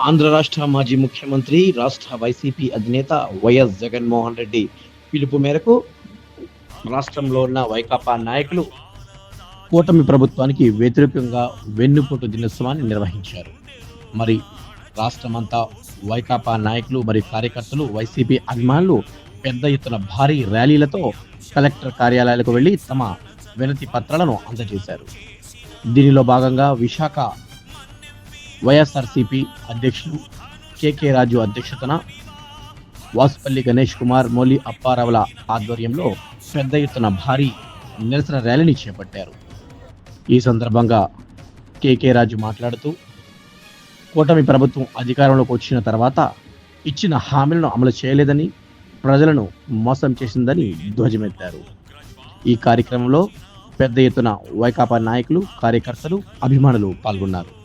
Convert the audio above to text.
ఆంధ్ర రాష్ట్ర మాజీ ముఖ్యమంత్రి రాష్ట్ర వైసీపీ అధినేత వైఎస్ జగన్మోహన్ రెడ్డి పిలుపు మేరకు రాష్ట్రంలో ఉన్న వైకాపా నాయకులు కూటమి ప్రభుత్వానికి వ్యతిరేకంగా వెన్నుపోటు దినోత్సవాన్ని నిర్వహించారు. మరి రాష్ట్రమంతా వైకాపా నాయకులు మరియు కార్యకర్తలు వైసీపీ అభిమానులు పెద్ద ఎత్తున భారీ ర్యాలీలతో కలెక్టర్ కార్యాలయాలకు వెళ్ళి తమ వినతి పత్రాలను అందజేశారు. దీనిలో భాగంగా విశాఖ వైఎస్ఆర్సిపి అధ్యక్షులు కెకె రాజు అధ్యక్షతన వాసుపల్లి గణేష్ కుమార్ మౌలి అప్పారావుల ఆధ్వర్యంలో పెద్ద ఎత్తున భారీ నిరసన ర్యాలీని చేపట్టారు. ఈ సందర్భంగా కెకె రాజు మాట్లాడుతూ కూటమి ప్రభుత్వం అధికారంలోకి వచ్చిన తర్వాత ఇచ్చిన హామీలను అమలు చేయలేదని ప్రజలను మోసం చేసిందని ధ్వజమెత్తారు. ఈ కార్యక్రమంలో పెద్ద ఎత్తున వైకాపా నాయకులు కార్యకర్తలు అభిమానులు పాల్గొన్నారు.